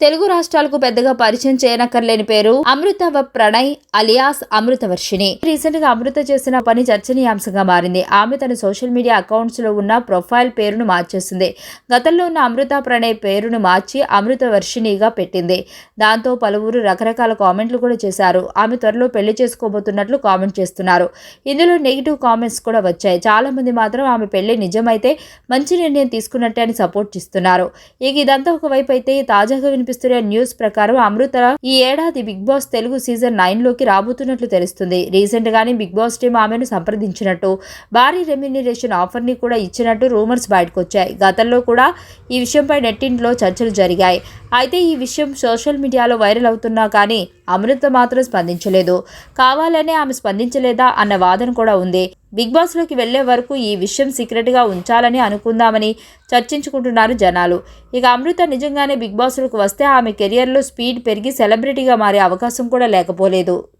తెలుగు రాష్ట్రాలకు పెద్దగా పరిచయం చేయనక్కర్లేని పేరు అమృత ప్రణయ్ అలియాస్ అమృత వర్షిణి రీసెంట్గా అమృత చేసిన పని చర్చనీయాంశంగా మారింది. ఆమె తన సోషల్ మీడియా అకౌంట్స్లో ఉన్న ప్రొఫైల్ పేరును మార్చేసింది. గతంలో ఉన్న అమృత ప్రణయ్ పేరును మార్చి అమృత వర్షిణిగా పెట్టింది. దాంతో పలువురు రకరకాల కామెంట్లు కూడా చేశారు. ఆమె త్వరలో పెళ్ళి చేసుకోబోతున్నట్లు కామెంట్ చేస్తున్నారు. ఇందులో నెగిటివ్ కామెంట్స్ కూడా వచ్చాయి. చాలా మంది మాత్రం ఆమె పెళ్ళి నిజమైతే మంచి నిర్ణయం తీసుకున్నట్టే అని సపోర్ట్ చేస్తున్నారు. ఇక ఇదంతా ఒకవైపు అయితే తాజాగా వినిపిస్తున్న న్యూస్ ప్రకారం అమృత ఈ ఏడాది బిగ్ బాస్ తెలుగు సీజన్ నైన్లోకి రాబోతున్నట్లు తెలుస్తుంది. రీసెంట్ గానే బిగ్ బాస్ టీం ఆమెను సంప్రదించినట్టు భారీ రెమ్యునరేషన్ ఆఫర్ని కూడా ఇచ్చినట్టు రూమర్స్ బయటకు వచ్చాయి గతంలో కూడా ఈ విషయంపై నెట్టింట్లో చర్చలు జరిగాయి. అయితే ఈ విషయం సోషల్ మీడియాలో వైరల్ అవుతున్నా కానీ అమృత మాత్రం స్పందించలేదు. కావాలనే ఆమె స్పందించలేదా అన్న వాదన కూడా ఉంది. బిగ్ బాస్లోకి వెళ్ళే వరకు ఈ విషయం సీక్రెట్గా ఉంచాలని అనుకుందామని చర్చించుకుంటున్నారు జనాలు. ఇక అమృత నిజంగానే బిగ్ బాస్లోకి వస్తే ఆమె కెరియర్లో స్పీడ్ పెరిగి సెలబ్రిటీగా మారే అవకాశం కూడా లేకపోలేదు.